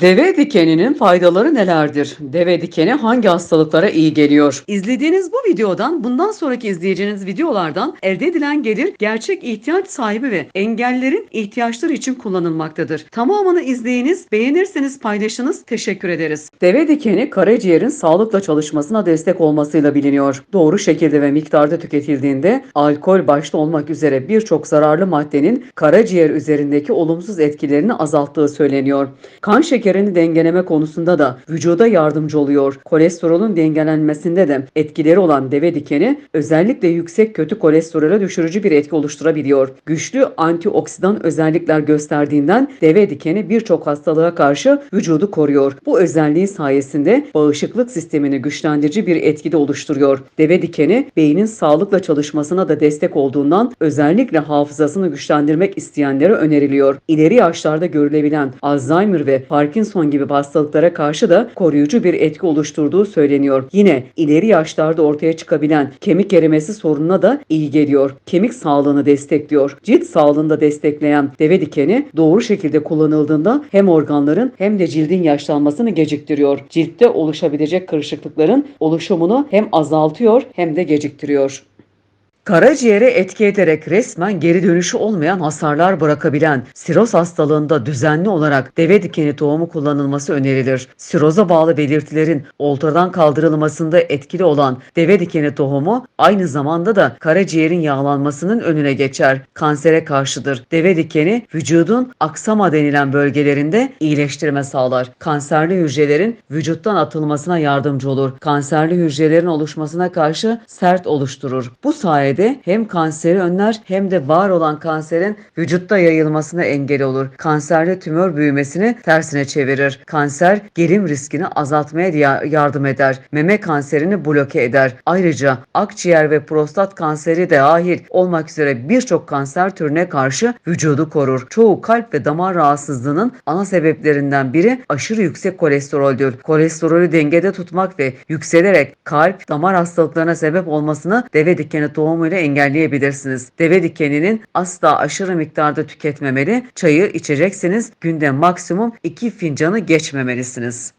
Deve dikeninin faydaları nelerdir? Deve dikeni hangi hastalıklara iyi geliyor? İzlediğiniz bu videodan bundan sonraki izleyeceğiniz videolardan elde edilen gelir gerçek ihtiyaç sahibi ve engellerin ihtiyaçları için kullanılmaktadır. Tamamını izleyiniz, beğenirseniz paylaşınız, teşekkür ederiz. Deve dikeni karaciğerin sağlıkla çalışmasına destek olmasıyla biliniyor. Doğru şekilde ve miktarda tüketildiğinde alkol başta olmak üzere birçok zararlı maddenin karaciğer üzerindeki olumsuz etkilerini azalttığı söyleniyor. Kan şekerini dengeleme konusunda da vücuda yardımcı oluyor. Kolesterolün dengelenmesinde de etkileri olan deve dikeni özellikle yüksek kötü kolesterole düşürücü bir etki oluşturabiliyor. Güçlü antioksidan özellikler gösterdiğinden deve dikeni birçok hastalığa karşı vücudu koruyor. Bu özelliği sayesinde bağışıklık sistemini güçlendirici bir etki de oluşturuyor. Deve dikeni beynin sağlıkla çalışmasına da destek olduğundan özellikle hafızasını güçlendirmek isteyenlere öneriliyor. İleri yaşlarda görülebilen Alzheimer ve Parkinson gibi hastalıklara karşı da koruyucu bir etki oluşturduğu söyleniyor. Yine ileri yaşlarda ortaya çıkabilen kemik erimesi sorununa da iyi geliyor. Kemik sağlığını destekliyor. Cilt sağlığını da destekleyen deve dikeni doğru şekilde kullanıldığında hem organların hem de cildin yaşlanmasını geciktiriyor. Ciltte oluşabilecek kırışıklıkların oluşumunu hem azaltıyor hem de geciktiriyor. Karaciğere etki ederek resmen geri dönüşü olmayan hasarlar bırakabilen siroz hastalığında düzenli olarak deve dikeni tohumu kullanılması önerilir. Siroza bağlı belirtilerin ortadan kaldırılmasında etkili olan deve dikeni tohumu aynı zamanda da karaciğerin yağlanmasının önüne geçer. Kansere karşıdır. Deve dikeni vücudun aksama denilen bölgelerinde iyileştirme sağlar. Kanserli hücrelerin vücuttan atılmasına yardımcı olur. Kanserli hücrelerin oluşmasına karşı sert oluşturur. Bu sayede hem kanseri önler hem de var olan kanserin vücutta yayılmasına engel olur. Kanserli tümör büyümesini tersine çevirir. Kanser gerim riskini azaltmaya ya- yardım eder. Meme kanserini bloke eder. Ayrıca akciğer ve prostat kanseri de dahil olmak üzere birçok kanser türüne karşı vücudu korur. Çoğu kalp ve damar rahatsızlığının ana sebeplerinden biri aşırı yüksek kolesteroldür. Kolesterolü dengede tutmak ve yükselerek kalp, damar hastalıklarına sebep olmasını deve dikeni tohumuyla engelleyebilirsiniz. Deve dikeninin asla aşırı miktarda tüketmemeli. Çayı içeceksiniz. Günde maksimum 2 fincanı geçmemelisiniz.